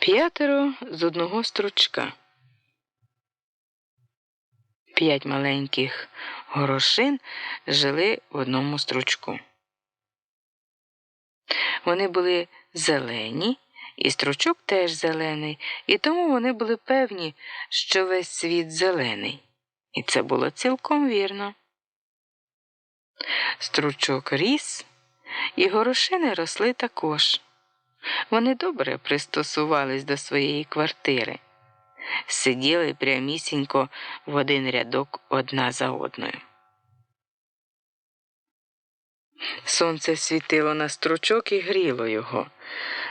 П'ятеро з одного стручка. П'ять маленьких горошин жили в одному стручку. Вони були зелені, і стручок теж зелений, і тому вони були певні, що весь світ зелений. І це було цілком вірно. Стручок ріс, і горошини росли також. Вони добре пристосувались до своєї квартири, сиділи прямісінько в один рядок одна за одною. Сонце світило на стручок і гріло його,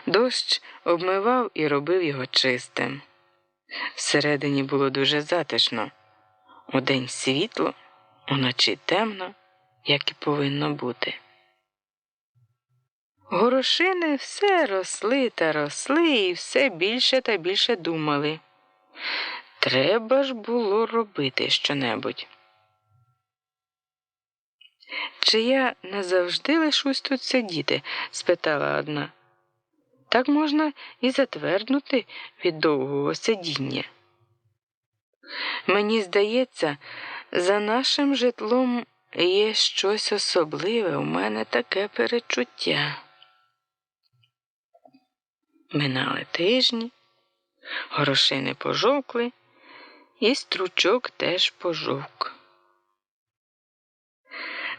дощ обмивав і робив його чистим. Всередині було дуже затишно, удень світло, уночі темно, як і повинно бути. Горошини все росли та росли і все більше та більше думали. Треба ж було робити щонебудь. Чи я назавжди лишусь тут сидіти? спитала одна. Так можна і затверднути від довгого сидіння. Мені здається, за нашим житлом є щось особливе, у мене таке перечуття. Минали тижні, горошини пожовкли, і стручок теж пожовк.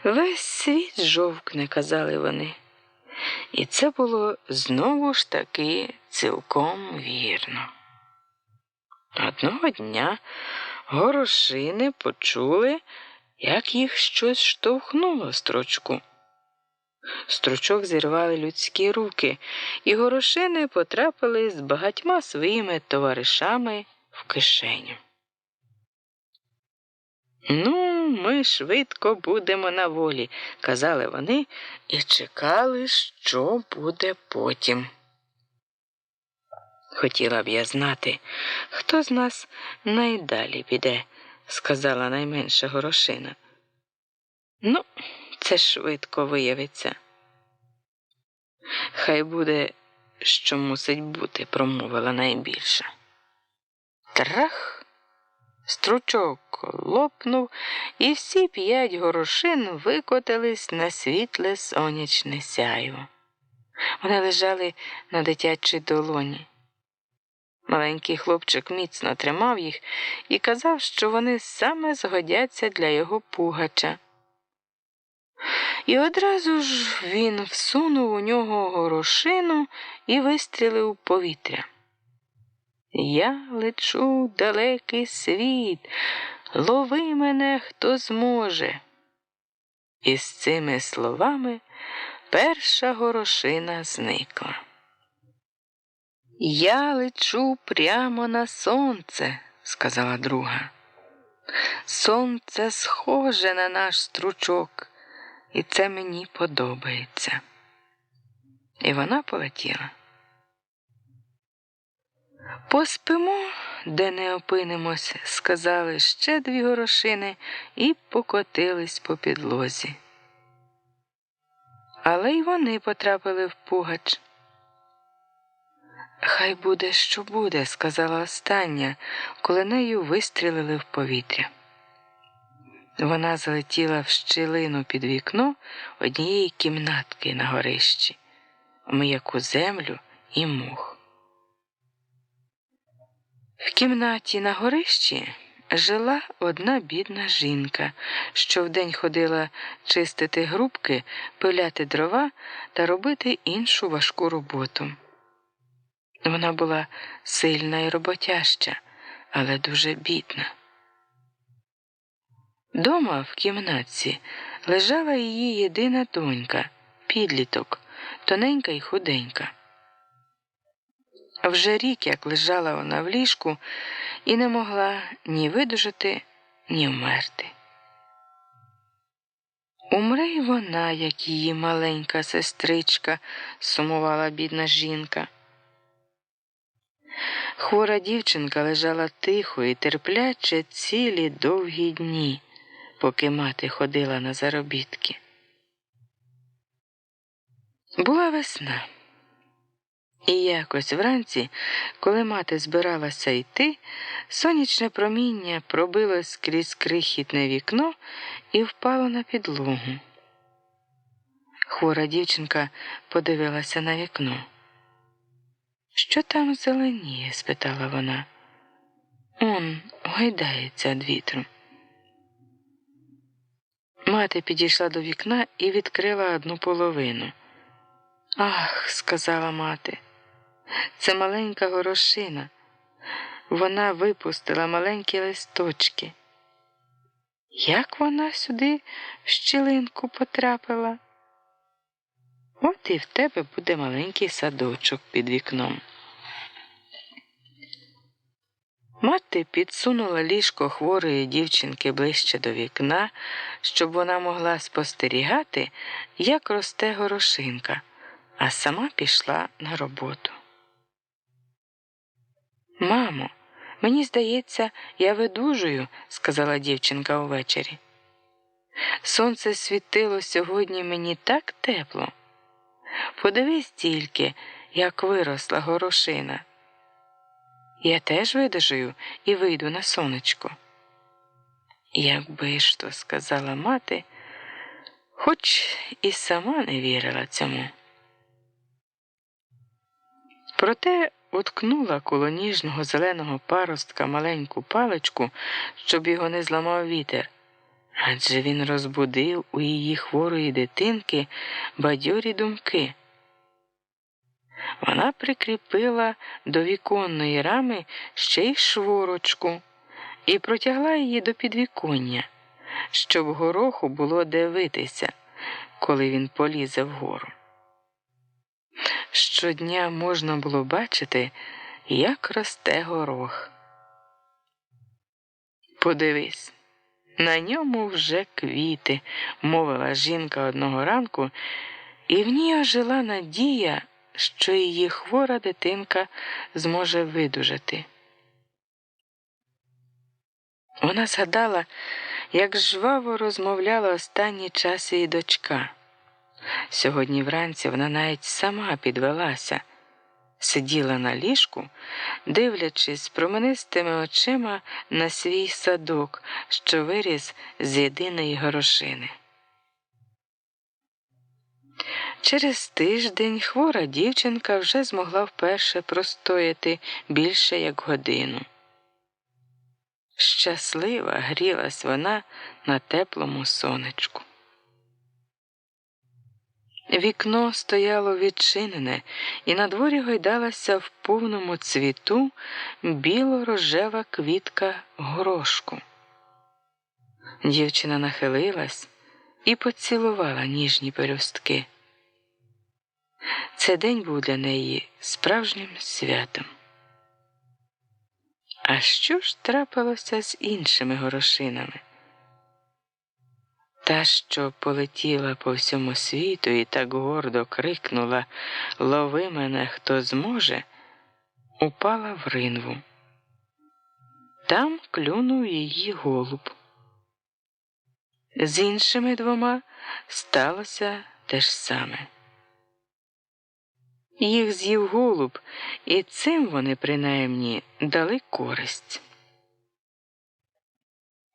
Весь світ жовкне, казали вони, і це було знову ж таки цілком вірно. Одного дня горошини почули, як їх щось штовхнуло строчку. Стручок зірвали людські руки, і горошини потрапили з багатьма своїми товаришами в кишеню. Ну, ми швидко будемо на волі, казали вони і чекали, що буде потім. Хотіла б я знати, хто з нас найдалі піде, сказала найменша горошина. Ну, це швидко виявиться. Хай буде, що мусить бути, промовила найбільша. Трах! Стручок лопнув, і всі п'ять горошин викотились на світле сонячне сяйво. Вони лежали на дитячій долоні. Маленький хлопчик міцно тримав їх і казав, що вони саме згодяться для його пугача. І одразу ж він всунув у нього горошину і вистрілив повітря. Я лечу в далекий світ, лови мене хто зможе. І з цими словами перша горошина зникла. Я лечу прямо на сонце, сказала друга. Сонце схоже на наш стручок, і це мені подобається. І вона полетіла. Поспимо, де не опинимось, сказали ще дві горошини і покотились по підлозі. Але й вони потрапили в пугач. Хай буде, що буде, сказала остання, коли нею вистрілили в повітря. Вона залетіла в щілину під вікно однієї кімнатки на горищі, м'яку землю і мух. В кімнаті на горищі жила одна бідна жінка, що вдень ходила чистити грубки, пиляти дрова та робити іншу важку роботу. Вона була сильна і роботяща, але дуже бідна. Дома в кімнатці лежала її єдина донька, підліток, тоненька й худенька. Вже рік, як лежала вона в ліжку, і не могла ні видужати, ні вмерти. Умре й вона, як її маленька сестричка, сумувала бідна жінка. Хвора дівчинка лежала тихо і терпляче цілі довгі дні, поки мати ходила на заробітки. Була весна. І якось вранці, коли мати збиралася йти, сонячне проміння пробилось крізь крихітне вікно і впало на підлогу. Хвора дівчинка подивилася на вікно. Що там зеленіє? спитала вона. Он гойдається від вітру. Мати підійшла до вікна і відкрила одну половину. Ах, сказала мати, це маленька горошина. Вона випустила маленькі листочки. Як вона сюди в щілинку потрапила? От і в тебе буде маленький садочок під вікном. Мати підсунула ліжко хворої дівчинки ближче до вікна, щоб вона могла спостерігати, як росте горошинка, а сама пішла на роботу. Мамо, мені здається, я видужую, сказала дівчинка увечері. Сонце світило сьогодні мені так тепло. Подивись тільки, як виросла горошина. Я теж видужую і вийду на сонечко. Якби ж то сказала мати, хоч і сама не вірила цьому. Проте уткнула коло ніжного зеленого паростка маленьку паличку, щоб його не зламав вітер, адже він розбудив у її хворої дитинки бадьорі думки. Вона прикріпила до віконної рами ще й шворочку і протягла її до підвіконня, щоб гороху було дивитися, коли він полізе вгору. Щодня можна було бачити, як росте горох. Подивись, на ньому вже квіти, мовила жінка одного ранку, і в ній ожила надія що її хвора дитинка зможе видужати. Вона згадала, як жваво розмовляла останній час її дочка. Сьогодні вранці вона навіть сама підвелася, сиділа на ліжку, дивлячись променистими очима на свій садок, що виріс з єдиної горошини. Через тиждень хвора дівчинка вже змогла вперше простояти більше як годину. Щаслива грілась вона на теплому сонечку. Вікно стояло відчинене, і на дворі гойдалася в повному цвіту біло-рожева квітка горошку. Дівчина нахилилась і поцілувала ніжні пелюстки. Це день був для неї справжнім святом. А що ж трапилося з іншими горошинами? Та, що полетіла по всьому світу і так гордо крикнула Лови мене, хто зможе, упала в ринву. Там клюнув її голуб. З іншими двома сталося те ж саме. Їх з'їв голуб, і цим вони принаймні дали користь.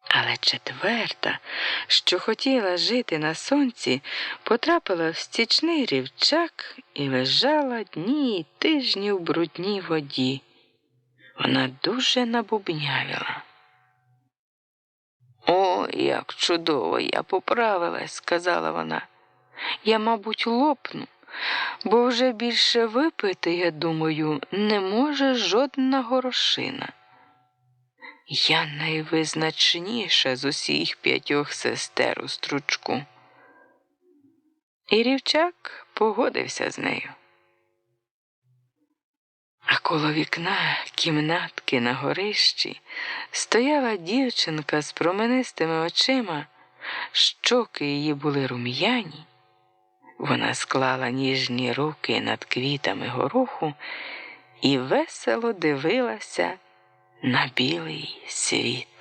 Але четверта, що хотіла жити на сонці, потрапила в стічний рівчак і лежала дні й тижні в брудній воді. Вона дуже набубнявіла. О, як чудово я поправилась, сказала вона. Я, мабуть, лопну бо вже більше випити, я думаю, не може жодна горошина. Я найвизначніша з усіх п'ятьох сестер у стручку. І рівчак погодився з нею. А коло вікна кімнатки на горищі стояла дівчинка з променистими очима, щоки її були рум'яні. Вона склала ніжні руки над квітами гороху і весело дивилася на білий світ.